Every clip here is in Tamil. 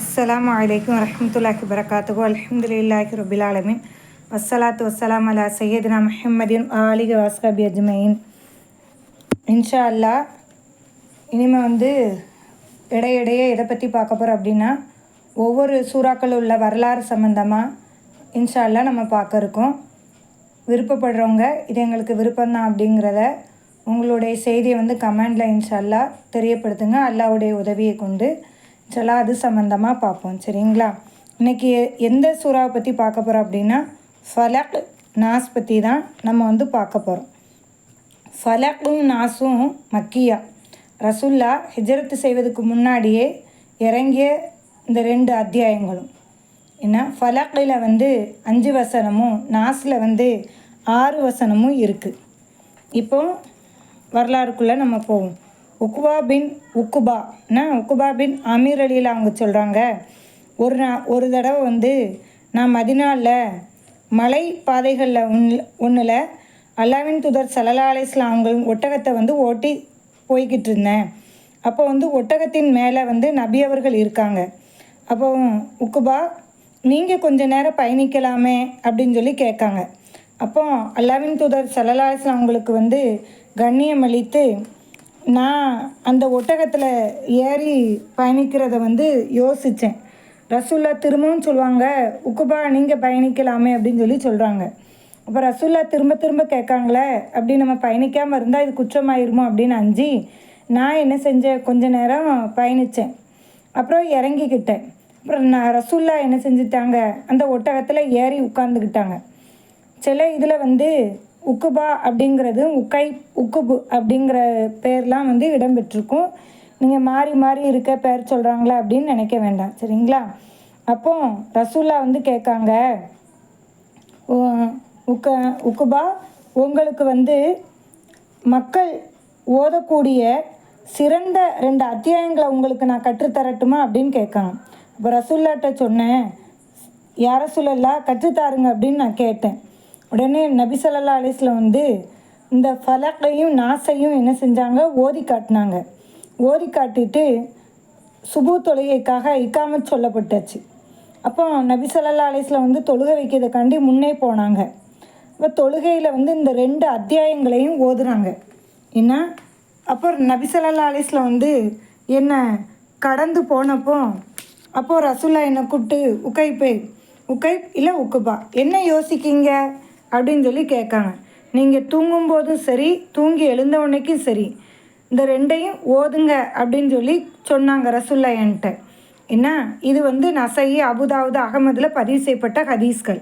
அஸ்லாம் வலைக்கம் வரஹ்மத்துல்லாஹி வரகாத்துகு அலமதுல்லாஹி ரபில் ஆலமீன் வசலாத்து வஸ்ஸலாம் அலா சையதுனா மஹமதின் ஆலிக வாஸ்கபி அஜ்மயின் இன்ஷா அல்லாஹ் இனிமேல் வந்து இடையிடையே எதை பற்றி பார்க்க போகிறோம் அப்படின்னா ஒவ்வொரு சூறாக்கள் உள்ள வரலாறு சம்மந்தமாக இன்ஷா அல்லாஹ் நம்ம பார்க்க இருக்கோம். விருப்பப்படுறவங்க இது எங்களுக்கு விருப்பம்தான் அப்படிங்கிறத உங்களுடைய செய்தியை வந்து கமெண்டில் இன்ஷால்லா தெரியப்படுத்துங்க. அல்லாவுடைய உதவியை கொண்டு இன்ஷால்லா அது சம்மந்தமாக பார்ப்போம் சரிங்களா? இன்றைக்கி எந்த சூறாவை பற்றி பார்க்க போகிறோம் அப்படின்னா ஃபலக் நாஸ் பற்றி தான் நம்ம வந்து பார்க்க போகிறோம் ஃபலக்கும் நாஸும் மக்கியா. ரசுல்லா ஹிஜரத்து செய்வதற்கு முன்னாடியே இறங்கிய இந்த ரெண்டு அத்தியாயங்களும். ஏன்னா ஃபலக்கில் வந்து அஞ்சு வசனமும் நாஸில் வந்து ஆறு வசனமும் இருக்குது இப்போ வரலாறுக்குள்ளே நம்ம போவோம். உக்குபா பின் உக்குபா என்ன? உக்குபா பின் அமீர் அலியில் அவங்க சொல்கிறாங்க ஒரு நா ஒரு தடவை வந்து நான் மதினாவில் மலை பாதைகளில் ஒன் ஒன்றில் அல்லாவின் துதர் சல்லா அலிஸ்லாம் அவங்க ஒட்டகத்தை வந்து ஓட்டி போய்கிட்டு இருந்தேன். அப்போ வந்து ஒட்டகத்தின் மேலே வந்து நபி அவர்கள் இருக்காங்க. அப்போ உக்குபா நீங்கள் கொஞ்ச நேரம் பயணிக்கலாமே அப்படின்னு சொல்லி கேட்காங்க. அப்போ அல்லாவின் தூதர் சல்லல்லாஸ்லாம் அவங்களுக்கு வந்து கண்ணியம் அளித்து நான் அந்த ஒட்டகத்தில் ஏறி பயணிக்கிறத வந்து யோசித்தேன் ரசுல்லா திரும்பவும் சொல்லுவாங்க உக்குபா நீங்கள் பயணிக்கலாமே அப்படின்னு சொல்லி சொல்கிறாங்க அப்போ ரசுல்லா திரும்ப திரும்ப கேட்காங்களே அப்படி நம்ம பயணிக்காமல் இருந்தால் இது குற்றமாயிருமோ அப்படின்னு அஞ்சு நான் என்ன செஞ்சேன் கொஞ்ச நேரம் பயணித்தேன் அப்புறம் இறங்கிக்கிட்டேன். அப்புறம் நான் ரசுல்லா என்ன செஞ்சுட்டாங்க அந்த ஒட்டகத்தில் ஏறி உட்காந்துக்கிட்டாங்க சில இதில் வந்து உக்குபா அப்படிங்கிறது உக்கை உக்குபு அப்படிங்கிற பேர்லாம் வந்து இடம்பெற்றிருக்கும். நீங்கள் மாறி மாறி இருக்க பேர் சொல்கிறாங்களா அப்படின்னு நினைக்க வேண்டாம். சரிங்களா? அப்போ ரசூல்லா வந்து கேட்காங்க உக்க உக்குபா உங்களுக்கு வந்து மக்கள் ஓதக்கூடிய சிறந்த ரெண்டு அத்தியாயங்களை உங்களுக்கு நான் கற்றுத்தரட்டுமா? அப்படின்னு கேட்காங்க இப்போ ரசூல்லாட்ட சொன்னேன் யார சொல்லலா? கற்றுத்தாருங்க அப்படின்னு நான் கேட்டேன். உடனே நபி சொல்லல்லா அலிஸில் வந்து இந்த ஃபலக்கையும் நாசையும் என்ன செஞ்சாங்க? ஓதி காட்டினாங்க. ஓதி காட்டிட்டு சுபு தொழுகைக்காக இக்காம சொல்லப்பட்டாச்சு. அப்போ நபி சொல்லல்லா அலிஸில் வந்து தொழுகை வைக்கிறதுக்காண்டி முன்னே போனாங்க. இப்போ தொழுகையில் வந்து இந்த ரெண்டு அத்தியாயங்களையும் ஓதுறாங்க. என்ன? அப்போ நபி சொல்லல்லா அலிஸில் வந்து என்ன கடந்து போனப்போ அப்போது ரசுல்லா என்னை கூப்பிட்டு உக்கைப்பே உக்கை இல்லை உக்குபா என்ன யோசிக்கீங்க அப்படின்னு சொல்லி கேட்காங்க. நீங்கள் தூங்கும்போதும் சரி தூங்கி எழுந்த உடனேக்கும் சரி இந்த ரெண்டையும் ஓதுங்க அப்படின்னு சொல்லி சொன்னாங்க ரசுல்லா என்கிட்ட. என்ன? இது வந்து நசை அபுதாவுது அகமதில் பதிவு செய்யப்பட்ட ஹதீஸ்கள்.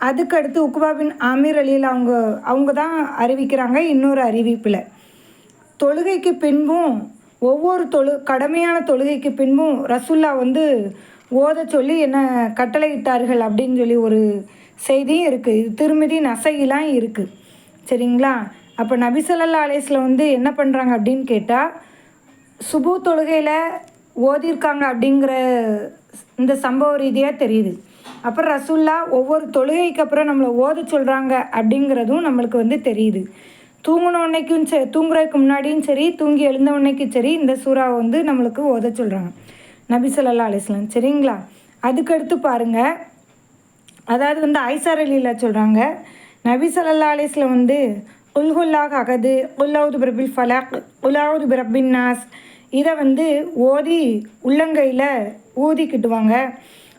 அதுக்கடுத்து உக்பாபின் ஆமீர் அலியில் அவங்க அவங்க தான் அறிவிக்கிறாங்க இன்னொரு அறிவிப்பில். தொழுகைக்கு பின்பும் ஒவ்வொரு தொழு கடமையான தொழுகைக்கு பின்பும் ரசுல்லா வந்து ஓத சொல்லி என்ன கட்டளையிட்டார்கள் அப்படின்னு சொல்லி ஒரு செய்தியும் இருக்குது இது திருமதி நசையெலாம் இருக்குது சரிங்களா? அப்போ நபிசல்லா அலேஸில் வந்து என்ன பண்ணுறாங்க அப்படின்னு கேட்டால் சுபு தொழுகையில் ஓதியிருக்காங்க அப்படிங்கிற இந்த சம்பவ ரீதியாக தெரியுது. அப்புறம் ரசுல்லா ஒவ்வொரு தொழுகைக்கு அப்புறம் நம்மளை ஓத சொல்கிறாங்க அப்படிங்கிறதும் நம்மளுக்கு வந்து தெரியுது. தூங்கின உன்னைக்கும் சரி தூங்குறதுக்கு முன்னாடியும் சரி தூங்கி எழுந்த உன்னைக்கும் சரி இந்த சூறாவை வந்து நம்மளுக்கு ஓத சொல்கிறாங்க நபி சொல்லல்லா அலிஸ்லாம் சரிங்களா? அதுக்கடுத்து பாருங்கள் அதாவது வந்து ஐசார் அலியில் சொல்கிறாங்க நபி சல்லா அலிஸில் வந்து உல்ஹுல்லாக் அகது உல்லாவுது பிரபில் ஃபலாக் உலாவுது பிரபின் நாஸ். இதை வந்து ஓதி உள்ளங்கையில் ஊதிக்கிட்டுவாங்க.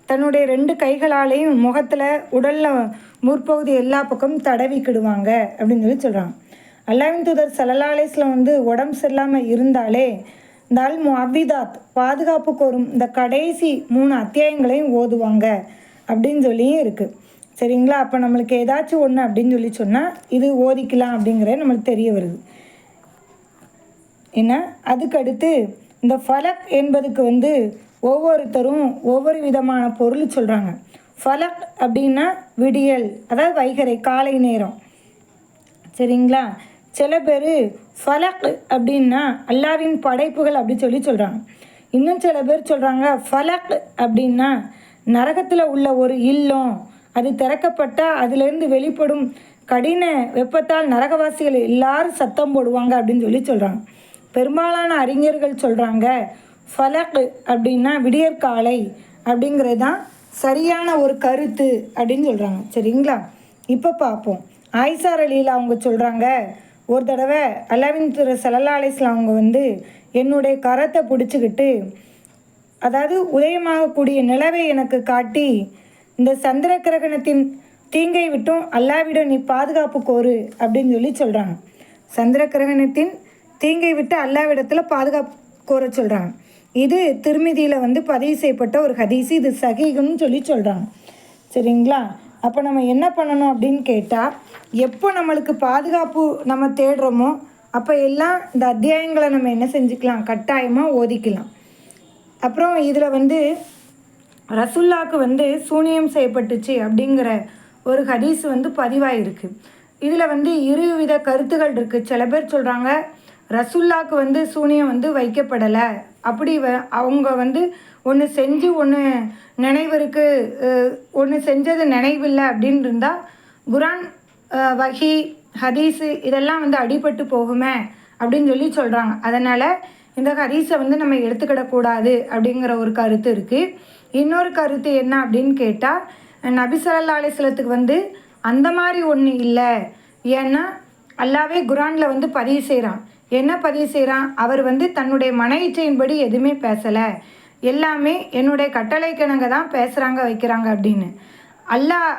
தன்னுடைய ரெண்டு கைகளாலேயும் முகத்தில் உடலில் முற்பகுதி எல்லா பக்கமும் தடவிக்கிடுவாங்க அப்படின்னு சொல்லி சொல்கிறாங்க அல்லாவின் தூதர் சலலாலேஸில் வந்து உடம்பு சரியில்லாமல் இருந்தாலே இந்த அல் முஅவிதாத் பாதுகாப்பு கோரும் இந்த கடைசி மூணு அத்தியாயங்களையும் ஓதுவாங்க. அப்படின்னு சொல்லியும் இருக்குது சரிங்களா? அப்போ நம்மளுக்கு ஏதாச்சும் ஒன்று அப்படின்னு சொல்லி சொன்னால் இது ஓதிக்கலாம் அப்படிங்கிறது நம்மளுக்கு தெரிய வருது. என்ன? அதுக்கடுத்து இந்த ஃபலக் என்பதுக்கு வந்து ஒவ்வொருத்தரும் ஒவ்வொரு விதமான பொருள் சொல்கிறாங்க ஃபலக் அப்படின்னா விடியல் அதாவது வைகரை காலை நேரம். சரிங்களா? சில பேர் ஃபலக் அப்படின்னா அல்லாவின் படைப்புகள் அப்படி சொல்லி சொல்கிறாங்க இன்னும் சில பேர் சொல்கிறாங்க ஃபலக் அப்படின்னா நரகத்தில் உள்ள ஒரு இல்லம். அது திறக்கப்பட்டால் அதிலிருந்து வெளிப்படும் கடின வெப்பத்தால் நரகவாசிகள் எல்லாரும் சத்தம் போடுவாங்க அப்படின்னு சொல்லி சொல்கிறாங்க பெரும்பாலான அறிஞர்கள் சொல்கிறாங்க ஃபலக் அப்படின்னா விடியற்காலை அப்படிங்கிறது தான் சரியான ஒரு கருத்து அப்படின்னு சொல்கிறாங்க சரிங்களா? இப்போ பார்ப்போம். ஆயிசார் அலியில் அவங்க சொல்கிறாங்க ஒரு தடவை அல்லாவின் திரு சல்லா அலிஸ்லாம் அவங்க வந்து என்னுடைய கரத்தை பிடிச்சிக்கிட்டு அதாவது உதயமாகக்கூடிய நிலவை எனக்கு காட்டி இந்த சந்திர கிரகணத்தின் தீங்கை விட்டும் அல்லாவிடம் நீ பாதுகாப்பு கோரு அப்படின்னு சொல்லி சொல்கிறாங்க சந்திர கிரகணத்தின் தீங்கை விட்டு அல்லாவிடத்தில் பாதுகாப்பு கோர சொல்கிறாங்க இது திருமிதியில் வந்து பதிவு செய்யப்பட்ட ஒரு ஹதீஸ். இது சகிகுன்னு சொல்லி சொல்கிறாங்க சரிங்களா? அப்போ நம்ம என்ன பண்ணணும் அப்படின்னு கேட்டால் எப்போ நம்மளுக்கு பாதுகாப்பு நம்ம தேடுறோமோ அப்போ எல்லாம் இந்த அத்தியாயங்களை நம்ம என்ன செஞ்சுக்கலாம்? கட்டாயமாக ஓதிக்கலாம். அப்புறம் இதில் வந்து ரசுல்லாக்கு வந்து சூனியம் செய்யப்பட்டுச்சு அப்படிங்கிற ஒரு ஹதீஸ் வந்து பதிவாயிருக்கு. இதில் வந்து இருவித கருத்துகள் இருக்குது சில பேர் சொல்கிறாங்க ரசுல்லாக்கு வந்து சூனியம் வந்து வைக்கப்படலை. அப்படி வ அவங்க வந்து ஒன்று செஞ்சு ஒன்று நினைவிற்கு ஒன்று செஞ்சது நினைவில்லை அப்படின்னு இருந்தால் குரான் வஹி ஹதீஸு இதெல்லாம் வந்து அடிபட்டு போகுமே அப்படின்னு சொல்லி சொல்கிறாங்க அதனால் இந்த ஹரிஸை வந்து நம்ம எடுத்துக்கிடக்கூடாது அப்படிங்கிற ஒரு கருத்து இருக்குது இன்னொரு கருத்து என்ன அப்படின்னு கேட்டால் நபி ஸல்லல்லாஹு வந்து அந்த மாதிரி ஒன்று இல்லை. ஏன்னா அல்லாவே குரானில் வந்து பதிவு செய்கிறான் என்ன பதிவு செய்கிறான் அவர் வந்து தன்னுடைய மன இச்சையின்படி எதுவுமே பேசலை. எல்லாமே என்னுடைய கட்டளை கிணங்க தான் பேசுகிறாங்க வைக்கிறாங்க அப்படின்னு. அல்லாஹ்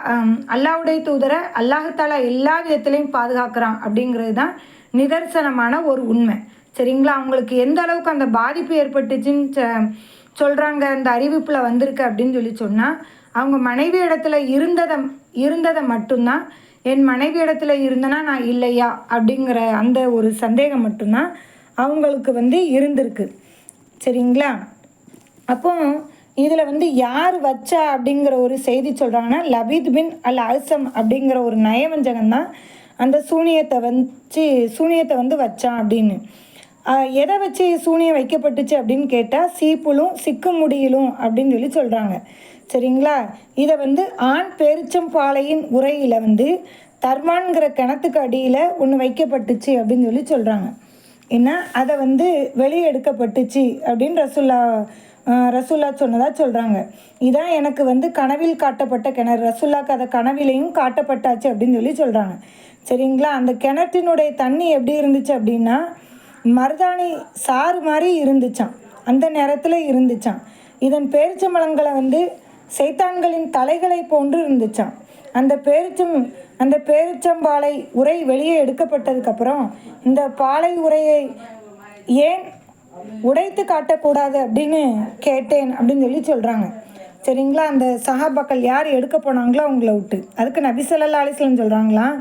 அல்லாவுடைய தூதரை அல்லாஹாலா எல்லா விதத்துலேயும் பாதுகாக்கிறான் அப்படிங்கிறது தான் நிதர்சனமான ஒரு உண்மை. சரிங்களா? அவங்களுக்கு எந்த அளவுக்கு அந்த பாதிப்பு ஏற்பட்டுச்சுன்னு சொல்கிறாங்க அந்த அறிவிப்பில் வந்திருக்கு அப்படின்னு சொல்லி சொன்னால் அவங்க மனைவி இடத்துல இருந்ததை இருந்ததை மட்டும்தான் என் மனைவி இடத்துல இருந்தனா நான் இல்லையா? அப்படிங்கிற அந்த ஒரு சந்தேகம் மட்டும்தான் அவங்களுக்கு வந்து இருந்திருக்கு. சரிங்களா? அப்போ இதில் வந்து யார் வச்சா அப்படிங்கிற ஒரு செய்தி சொல்கிறாங்கன்னா லபீத் பின் அல் அல்சம் அப்படிங்கிற ஒரு நயவஞ்சகன் தான் அந்த சூனியத்தை வச்சு சூனியத்தை வந்து வச்சான் அப்படின்னு. எதை வச்சு சூனியம் வைக்கப்பட்டுச்சு அப்படின்னு கேட்டால் சீப்புலும் சிக்கு முடியிலும் அப்படின்னு சொல்லி சொல்கிறாங்க சரிங்களா? இதை வந்து ஆண் பேரிச்சம்பாளையின் உரையில் வந்து தர்மான்கிற கிணத்துக்கு அடியில் ஒன்று வைக்கப்பட்டுச்சு அப்படின்னு சொல்லி சொல்கிறாங்க ஏன்னா அதை வந்து வெளியே எடுக்கப்பட்டுச்சு அப்படின்னு ரசுல்லா ரசுல்லா சொன்னதாக சொல்கிறாங்க இதான் எனக்கு வந்து கனவில் காட்டப்பட்ட கிணறு. ரசுல்லாக்கு அதை கனவிலையும் காட்டப்பட்டாச்சு அப்படின்னு சொல்லி சொல்கிறாங்க சரிங்களா? அந்த கிணற்றினுடைய தண்ணி எப்படி இருந்துச்சு அப்படின்னா மருதாணி சாறு மாதிரி இருந்துச்சான் அந்த நேரத்தில் இருந்துச்சான் இதன் பேரிச்சம்பழங்களை வந்து சைத்தான்களின் தலைகளை போன்று இருந்துச்சான் அந்த பேரிச்சம் அந்த பேரிச்சம்பாலை உரை வெளியே எடுக்கப்பட்டதுக்கப்புறம் இந்த பாலை உரையை ஏன் உடைத்து காட்டக்கூடாது அப்படின்னு கேட்டேன் அப்படின்னு சொல்லி சொல்கிறாங்க சரிங்களா? அந்த சஹாபாக்கள் யார் எடுக்க போனாங்களோ அவங்கள விட்டு. அதுக்கு நபி ஸல்லல்லாஹு சொல்கிறாங்களாம்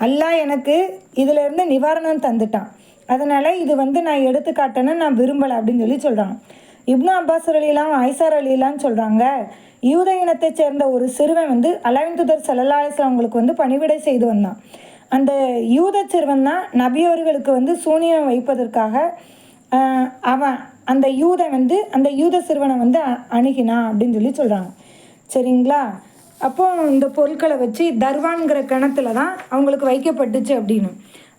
அல்லாஹ் எனக்கு இதிலேருந்து நிவாரணம் தந்துட்டான். அதனால் இது வந்து நான் எடுத்து நான் விரும்பலை அப்படின்னு சொல்லி சொல்கிறாங்க இப்னு அப்பாஸ் அலிலாம் ஐசார் அலிலாம் சொல்கிறாங்க யூத இனத்தைச் சேர்ந்த ஒரு சிறுவன் வந்து அலவிந்துதர் துதர் அவங்களுக்கு வந்து பணிவிடை செய்து வந்தான். அந்த யூத சிறுவன் தான் நபியவர்களுக்கு வந்து சூனியம் வைப்பதற்காக அவன் அந்த யூதன் வந்து அந்த யூத சிறுவனை வந்து அ- அணுகினான் அப்படின்னு சொல்லி சொல்கிறாங்க சரிங்களா? அப்போ இந்த பொருட்களை வச்சு தர்வான்கிற கிணத்துல தான் அவங்களுக்கு வைக்கப்பட்டுச்சு அப்படின்னு.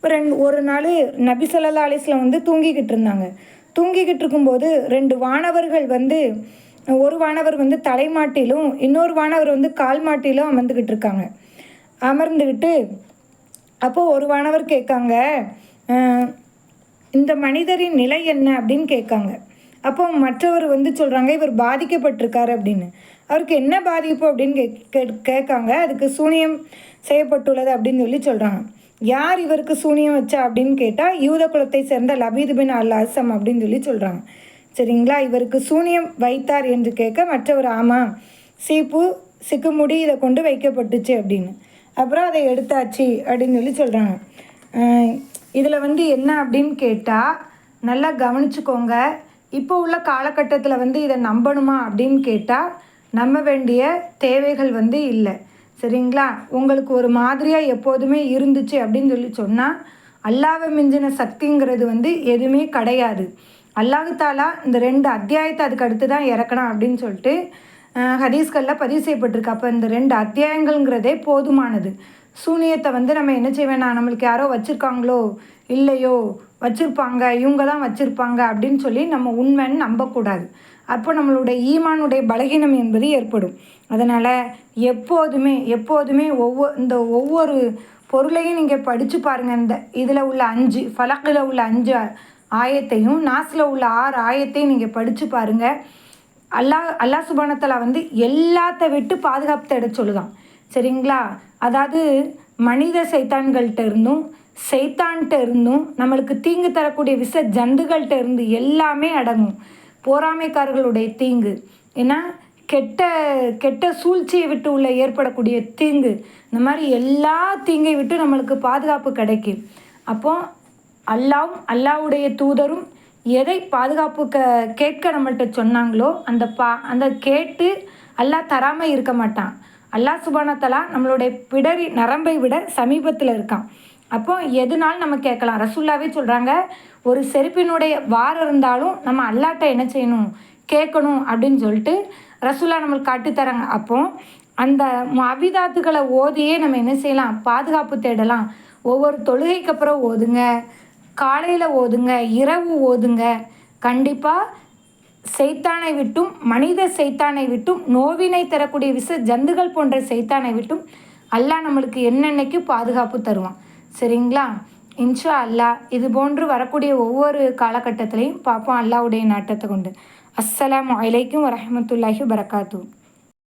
ரெண்டு ஒரு நாள் நபி ஸல்லல்லாஹு அலிஸ்ல வந்து தூங்கிக்கிட்டு இருந்தாங்க. தூங்கிக்கிட்டு இருக்கும்போது ரெண்டு வானவர்கள் வந்து ஒரு வானவர் வந்து தலைமாட்டிலும் இன்னொரு வானவர் வந்து கால் மாட்டிலும் அமர்ந்துக்கிட்டு இருக்காங்க. அமர்ந்துக்கிட்டு அப்போது ஒரு வானவர் கேட்காங்க இந்த மனிதரின் நிலை என்ன? அப்படின்னு கேட்காங்க. அப்போ மற்றவர் வந்து சொல்கிறாங்க இவர் பாதிக்கப்பட்டிருக்காரு அப்படின்னு. அவருக்கு என்ன பாதிப்பு அப்படின்னு கே- கேட்காங்க. அதுக்கு சூனியம் செய்யப்பட்டுள்ளது அப்படின்னு சொல்லி சொல்கிறாங்க யார் இவருக்கு சூனியம் வச்சா அப்படின்னு கேட்டால் யூத குலத்தை சேர்ந்த லபீது பின் அல் அசம் அப்படின்னு சொல்லி சொல்கிறாங்க சரிங்களா? இவருக்கு சூனியம் வைத்தார் என்று கேட்க மற்றவர் ஆமாம் சீப்பு சிக்குமுடி இதை கொண்டு வைக்கப்பட்டுச்சு அப்படின்னு. அப்புறம் அதை எடுத்தாச்சு அப்படின்னு சொல்லி சொல்கிறாங்க இதில் வந்து என்ன அப்படின்னு கேட்டால் நல்லா கவனிச்சுக்கோங்க. இப்போ உள்ள காலகட்டத்தில் வந்து இதை நம்பணுமா அப்படின்னு கேட்டால் நம்ப வேண்டிய தேவைகள் வந்து இல்லை. சரிங்களா? உங்களுக்கு ஒரு மாதிரியாக எப்போதுமே இருந்துச்சு அப்படின்னு சொல்லி சொன்னால் அல்லாவை மிஞ்சின சக்திங்கிறது வந்து எதுவுமே கிடையாது. அல்லாஹாலா இந்த ரெண்டு அத்தியாயத்தை அதுக்கு அடுத்து தான் இறக்கணும் அப்படின்னு சொல்லிட்டு ஹதீஸ்களில் பதிவு செய்யப்பட்டிருக்கு. அப்போ இந்த ரெண்டு அத்தியாயங்கள்ங்கிறதே போதுமானது. சூனியத்தை வந்து நம்ம என்ன செய்ய வேணாம் நம்மளுக்கு யாரோ வச்சுருக்காங்களோ இல்லையோ வச்சுருப்பாங்க இவங்க தான் வச்சுருப்பாங்க அப்படின்னு சொல்லி நம்ம உண்மைன்னு நம்பக்கூடாது. அப்போ நம்மளுடைய ஈமானுடைய பலகீனம் என்பது ஏற்படும். அதனால் எப்போதுமே எப்போதுமே ஒவ்வொரு இந்த ஒவ்வொரு பொருளையும் நீங்கள் படித்து பாருங்கள் இந்த இதில் உள்ள அஞ்சு ஃபலக்கில் உள்ள அஞ்சு ஆயத்தையும் நாசில் உள்ள ஆறு ஆயத்தையும் நீங்கள் படித்து பாருங்கள் அல்லாஹ் அல்லாஹ் சுபானத்தில் வந்து எல்லாத்த விட்டு பாதுகாப்பு தேட சொல்லுதான். சரிங்களா? அதாவது மனித சைத்தான்கள்கிட்ட இருந்தும் சைத்தான்கிட்ட இருந்தும் நம்மளுக்கு தீங்கு தரக்கூடிய விஷ ஜந்துகள்கிட்ட இருந்து எல்லாமே அடங்கும். போராமைக்காரர்களுடைய தீங்கு. ஏன்னா கெட்ட கெட்ட சூழ்ச்சியை விட்டு உள்ள ஏற்படக்கூடிய தீங்கு. இந்த மாதிரி எல்லா தீங்கை விட்டு நம்மளுக்கு பாதுகாப்பு கிடைக்கும். அப்போ அல்லாவும் அல்லாவுடைய தூதரும் எதை பாதுகாப்பு க கேட்க நம்மள்கிட்ட சொன்னாங்களோ அந்த பா அந்த கேட்டு அல்லாஹ் தராமல் இருக்க மாட்டான். அல்லாஹ் சுபானத்தலா நம்மளுடைய பிடரி நரம்பை விட சமீபத்தில் இருக்கான். அப்போ எதுனாலும் நம்ம கேட்கலாம். ரசுல்லாவே சொல்கிறாங்க ஒரு செருப்பினுடைய வாரம் இருந்தாலும் நம்ம அல்லாட்ட என்ன செய்யணும்? கேட்கணும் அப்படின்னு சொல்லிட்டு ரசுல்லா நம்மளுக்கு காட்டுத்தராங்க அப்போ அந்த அபிதாத்துக்களை ஓதியே நம்ம என்ன செய்யலாம்? பாதுகாப்பு தேடலாம். ஒவ்வொரு தொழுகைக்கு அப்புறம் ஓதுங்க. காலையில் ஓதுங்க. இரவு ஓதுங்க. கண்டிப்பாக செய்தானை விட்டும் மனித செய்தானை விட்டும் நோவினை தரக்கூடிய விச ஜந்துகள் போன்ற செய்தானை விட்டும் அல்லாஹ் நம்மளுக்கு என்னென்னைக்கு பாதுகாப்பு தருவான்? சரிங்களா? இன்ஷா அல்லாஹ் இது போன்று வரக்கூடிய ஒவ்வொரு காலகட்டத்திலையும் பார்ப்போம் அல்லாவுடைய நாட்டத்தை கொண்டு. அஸ்ஸலாம் அலைக்கும் வரமத்துல்லாஹி வரகாத்தூ